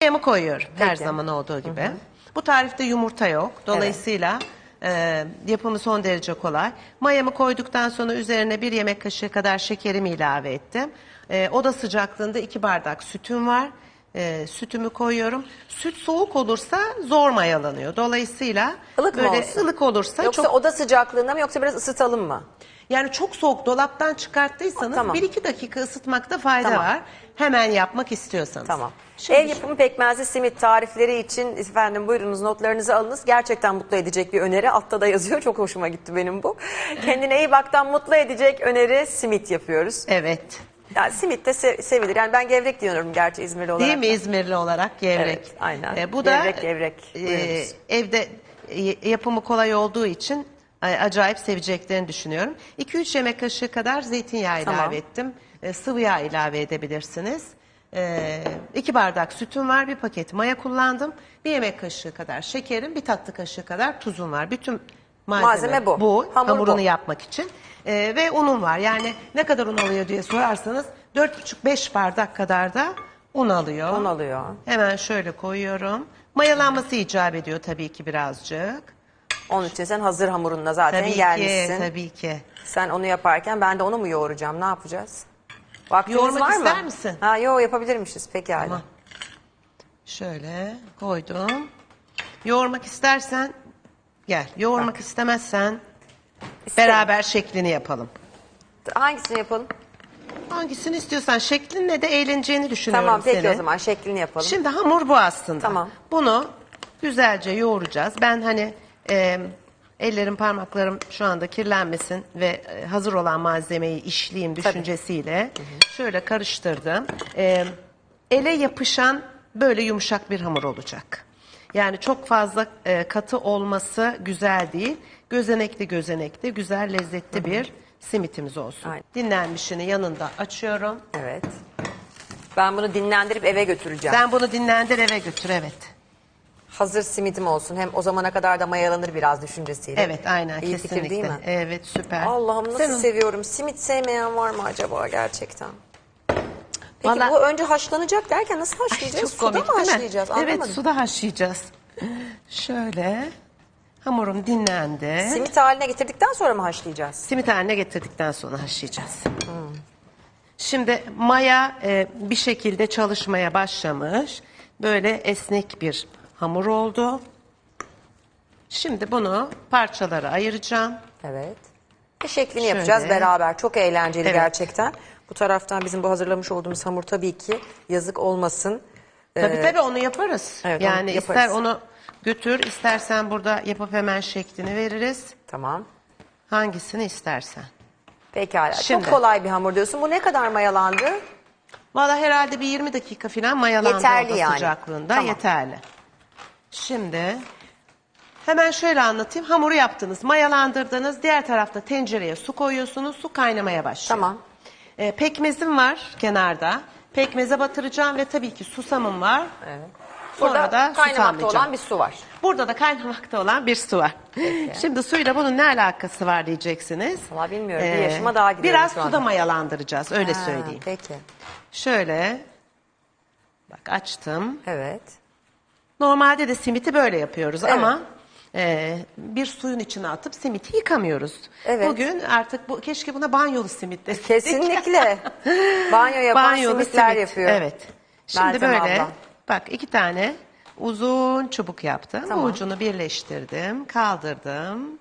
Mayamı koyuyorum her Peki. zaman olduğu gibi. Bu tarifte yumurta yok. Dolayısıyla e, yapımı son derece kolay. Mayamı koyduktan sonra üzerine bir yemek kaşığı kadar şekerimi ilave ettim. E, oda sıcaklığında iki bardak sütüm var. E, sütümü koyuyorum. Süt soğuk olursa zor mayalanıyor. Dolayısıyla Ilık mı böyle olsun? ılık olursa Yoksa çok oda sıcaklığında mı yoksa biraz ısıtalım mı? yani çok soğuk dolaptan çıkarttıysanız Tamam. 1-2 dakika ısıtmakta fayda Tamam. var. Hemen yapmak istiyorsanız. Tamam. Şimdi Ev yapımı pekmezli simit tarifleri için efendim buyurunuz notlarınızı alınız. Gerçekten mutlu edecek bir öneri. Altta da yazıyor. Çok hoşuma gitti benim bu. Kendine iyi baktan mutlu edecek öneri simit yapıyoruz. Evet. Yani simit de se- sevilir. Yani ben gevrek diyorum gerçi İzmirli olarak. Değil mi. İzmirli olarak gevrek? Evet, aynen. E, bu Gevrek, da gevrek. e, Buyurunuz. evde e, yapımı kolay olduğu için e, acayip seveceklerini düşünüyorum. 2-3 yemek kaşığı kadar zeytinyağı ilave Tamam. ettim. E, sıvı yağ ilave edebilirsiniz. 2 bardak sütüm var, bir paket maya kullandım. Bir yemek kaşığı kadar şekerim, bir tatlı kaşığı kadar tuzum var. Bütün malzeme, Malzeme bu. bu. Hamur hamurunu bu. yapmak için. E, ve unum var. Yani ne kadar un alıyor diye sorarsanız 4,5-5 bardak kadar da un alıyor. Un alıyor. Hemen şöyle koyuyorum. Mayalanması icap ediyor tabii ki birazcık. Onun için sen hazır hamurunla zaten Tabii gelmişsin. ki, tabii ki. Sen onu yaparken ben de onu mu yoğuracağım? Ne yapacağız? Vaktiniz Yoğurmak var mı? ister misin? Ha, yo yapabilirmişiz pekala. Tamam. Şöyle koydum. Yoğurmak istersen gel. Yoğurmak istemezsen İsterim. beraber şeklini yapalım. Hangisini yapalım? Hangisini istiyorsan şeklinle de eğleneceğini düşünüyorum Tamam peki seni. o zaman şeklini yapalım. Şimdi hamur bu aslında. Tamam. Bunu güzelce yoğuracağız. Ben hani e, ellerim parmaklarım şu anda kirlenmesin ve e, hazır olan malzemeyi işleyeyim düşüncesiyle şöyle karıştırdım. E, ele yapışan böyle yumuşak bir hamur olacak. Yani çok fazla e, katı olması güzel değil. Gözenekli gözenekli güzel lezzetli bir simitimiz olsun. Aynen. Dinlenmişini yanında açıyorum. Evet. Ben bunu dinlendirip eve götüreceğim. Sen bunu dinlendir eve götür evet. Hazır simidim olsun. Hem o zamana kadar da mayalanır biraz düşüncesiyle. Evet aynen İyi kesinlikle. fikir değil mi? Evet süper. Allah'ım nasıl Sen seviyorum. Simit sevmeyen var mı acaba gerçekten? Peki Vallahi- bu önce haşlanacak derken nasıl Ay, haşlayacağız? çok Suda komik mı haşlayacağız? Evet Anlamadım. suda haşlayacağız. Şöyle hamurum dinlendi. Simit haline getirdikten sonra mı haşlayacağız? Simit haline getirdikten sonra haşlayacağız. Şimdi maya e, bir şekilde çalışmaya başlamış. Böyle esnek bir hamur oldu. Şimdi bunu parçalara ayıracağım. Evet. Ve şeklini Şöyle. yapacağız beraber. Çok eğlenceli Evet. gerçekten. Bu taraftan bizim bu hazırlamış olduğumuz hamur tabii ki yazık olmasın. Tabii tabii onu yaparız. evet, onu yani yaparız. ister onu götür, istersen burada yapıp hemen şeklini veririz. Tamam. Hangisini istersen. Pekala. Şimdi. Çok kolay bir hamur diyorsun. Bu ne kadar mayalandı? Valla herhalde bir 20 dakika falan mayalandı Yeterli oda yani. sıcaklığında. Tamam. Yeterli. Şimdi hemen şöyle anlatayım. Hamuru yaptınız, mayalandırdınız. Diğer tarafta tencereye su koyuyorsunuz. Su kaynamaya başlıyor. Tamam. Ee, pekmezim var kenarda. Pekmeze batıracağım ve tabii ki susamım var. Evet. Sonra Burada da kaynamakta olan bir su var. Burada da kaynamakta olan bir su var. Şimdi suyla bunun ne alakası var diyeceksiniz. Ee, Vallahi bilmiyorum. Bir yaşıma daha gidiyorum Biraz suda mayalandıracağız öyle Ha, söyleyeyim. Peki. Şöyle bak açtım. Evet. Normalde de simiti böyle yapıyoruz Evet. ama e, bir suyun içine atıp simiti yıkamıyoruz. Evet. Bugün artık bu keşke buna banyolu simit deseydik. Kesinlikle. Banyo yapan Banyolu simitler simit. yapıyor. Evet. Şimdi Meltem böyle abla. bak iki tane uzun çubuk yaptım. Tamam. Bu ucunu birleştirdim, kaldırdım.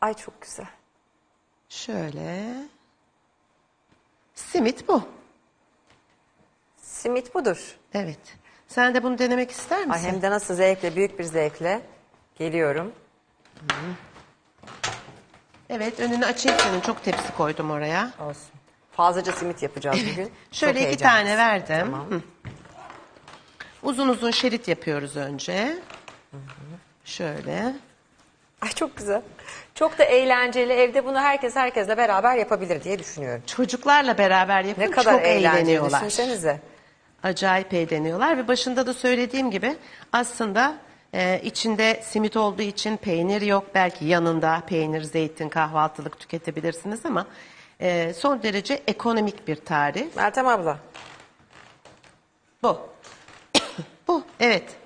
Ay çok güzel. Şöyle. Simit bu. Simit budur. Evet. Sen de bunu denemek ister misin? Ay hem de nasıl zevkle, büyük bir zevkle geliyorum. Evet, önünü açayım senin. Çok tepsi koydum oraya. Olsun. Fazlaca simit yapacağız bugün. Şöyle Çok iki tane verdim. Tamam. Hı. Uzun uzun şerit yapıyoruz önce. Şöyle. Ay çok güzel. Çok da eğlenceli. Evde bunu herkes herkesle beraber yapabilir diye düşünüyorum. Çocuklarla beraber yapın. Ne kadar çok eğlenceli eğleniyorlar. düşünsenize. Acayip eğleniyorlar ve başında da söylediğim gibi aslında e, içinde simit olduğu için peynir yok. Belki yanında peynir, zeytin, kahvaltılık tüketebilirsiniz ama e, son derece ekonomik bir tarif. Meltem abla. Bu. Bu. Evet.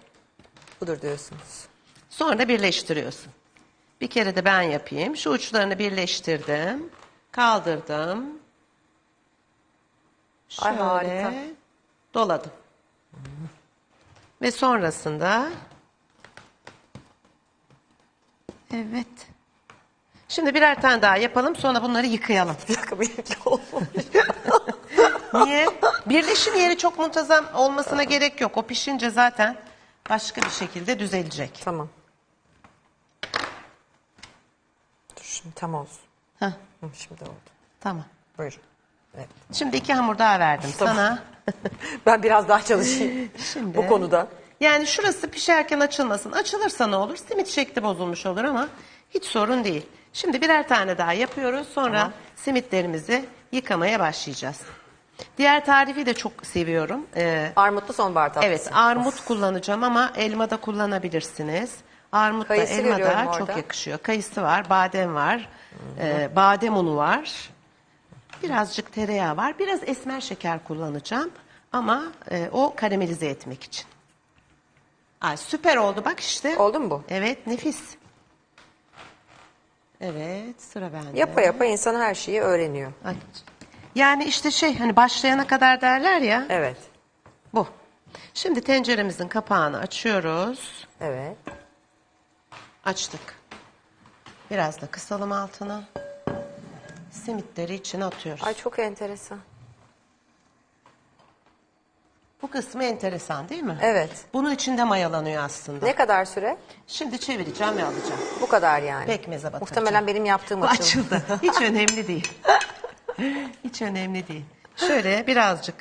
Budur diyorsunuz. Sonra birleştiriyorsun. Bir kere de ben yapayım. Şu uçlarını birleştirdim. Kaldırdım. Ay, Şöyle harika. Doladım. Ve sonrasında Evet. Şimdi birer tane daha yapalım sonra bunları yıkayalım. Benimki olmamış. Niye? Birleşim yeri çok muntazam olmasına gerek yok. O pişince zaten başka bir şekilde düzelecek. tamam. Dur şimdi tam olsun. Heh, Hı, şimdi oldu. tamam. Buyurun. Evet. Şimdi iki hamur daha verdim Tamam. sana. Ben biraz daha çalışayım Şimdi- bu konuda. Yani şurası pişerken açılmasın. Açılırsa ne olur? Simit şekli bozulmuş olur ama hiç sorun değil. Şimdi birer tane daha yapıyoruz. Sonra simitlerimizi yıkamaya başlayacağız. Diğer tarifi de çok seviyorum. Ee, Armutlu sonbahar tatlısı. evet armut kullanacağım ama elma da kullanabilirsiniz. Armut Kayısı da elma görüyorum da çok yakışıyor. Kayısı var, badem var, e, badem unu var. Birazcık tereyağı var. Biraz esmer şeker kullanacağım ama e, o karamelize etmek için. Ay, süper oldu bak işte. Oldu mu bu? Evet nefis. Evet sıra bende. Yapa yapa insan her şeyi öğreniyor. Ay, Yani işte şey hani başlayana kadar derler ya Evet. bu. Şimdi tenceremizin kapağını açıyoruz. Evet. Açtık. Biraz da kısalım altına. Simitleri içine atıyoruz. Ay çok enteresan. Bu kısmı enteresan değil mi? Evet. Bunun içinde mayalanıyor aslında. Ne kadar süre? Şimdi çevireceğim ve alacağım. Bu kadar yani. Pekmeze batıracağım. Muhtemelen benim yaptığım Bu açıldı. açıldı. Hiç önemli değil. Hiç önemli değil. Şöyle birazcık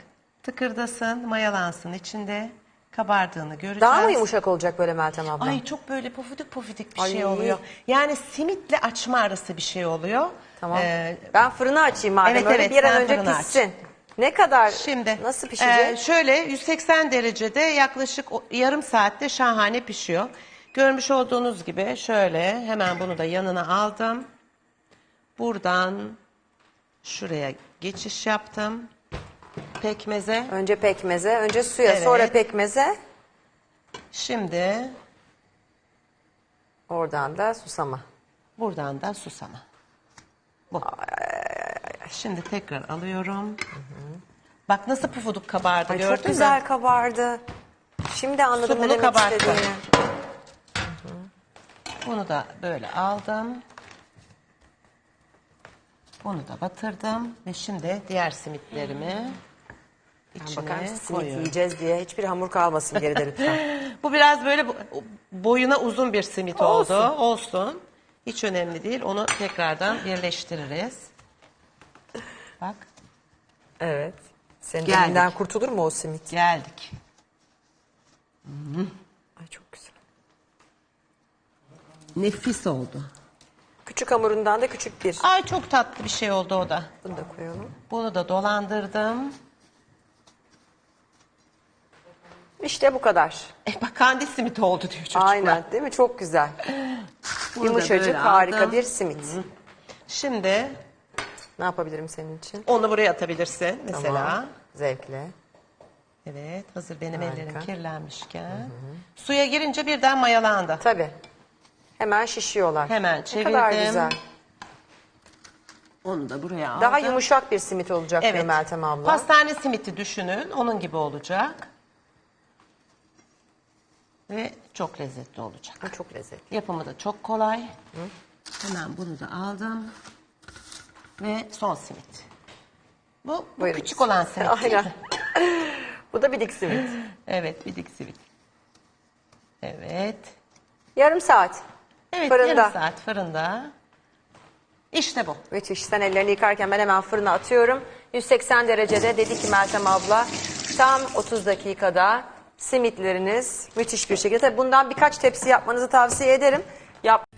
tıkırdasın, mayalansın içinde. Kabardığını göreceğiz. Daha mı yumuşak olacak böyle Meltem abla? Ay çok böyle pofuduk pofuduk bir Ay. şey oluyor. Yani simitle açma arası bir şey oluyor. Tamam. Ee, ben fırını açayım madem Evet, öyle evet, bir an önce aç. pişsin. Ne kadar Şimdi nasıl pişecek? e, şöyle 180 derecede yaklaşık yarım saatte şahane pişiyor. Görmüş olduğunuz gibi şöyle hemen bunu da yanına aldım. Buradan şuraya geçiş yaptım. Pekmeze. Önce pekmeze, önce suya, Evet. sonra pekmeze, Şimdi oradan da susama. buradan da susama. Bu. Şimdi tekrar alıyorum. Bak nasıl pufuduk kabardı Ay gördün çok mü? güzel kabardı. Şimdi anladım ne Sumunu demek kabarttı. istediğini. Bunu da böyle aldım. Bunu da batırdım ve şimdi diğer simitlerimi Ben bakar mısın içine simit koyuyorum. yiyeceğiz diye hiçbir hamur kalmasın geride lütfen. Bu biraz böyle bo- boyuna uzun bir simit Olsun. oldu. Olsun. Hiç önemli değil. Onu tekrardan birleştiririz. Bak evet. Senin Geldik. elinden kurtulur mu o simit? geldik. Ay çok güzel. Nefis oldu. Küçük hamurundan da küçük bir. Ay çok tatlı bir şey oldu o da. Bunu da koyalım. Bunu da dolandırdım. İşte bu kadar. E bak kandil simit oldu diyor çocuklar. Aynen değil mi? Çok güzel. Bunu da Yumuşacık böyle harika aldım. bir simit. Şimdi Ne yapabilirim senin için? onu buraya atabilirsin mesela. Tamam. Zevkle. Evet hazır benim Harika. ellerim kirlenmişken. Suya girince birden mayalandı. Tabii. Hemen şişiyorlar. Hemen Ne kadar çevirdim. güzel. Onu da buraya aldım. Daha yumuşak bir simit olacak diyor Evet. Meltem abla. Pastane simiti düşünün. Onun gibi olacak. Ve çok lezzetli olacak. Ha, Çok lezzetli. Yapımı da çok kolay. Hemen bunu da aldım. Ve son simit. Bu, bu Buyurun. küçük olan simit. Aynen. Bu da bir dik simit. Evet bir dik simit. Evet. Yarım saat. Evet Fırında. yarım saat fırında. İşte bu. Müthiş. Sen ellerini yıkarken ben hemen fırına atıyorum. 180 derecede dedi ki Meltem abla tam 30 dakikada simitleriniz müthiş bir şekilde. Tabii bundan birkaç tepsi yapmanızı tavsiye ederim. Yap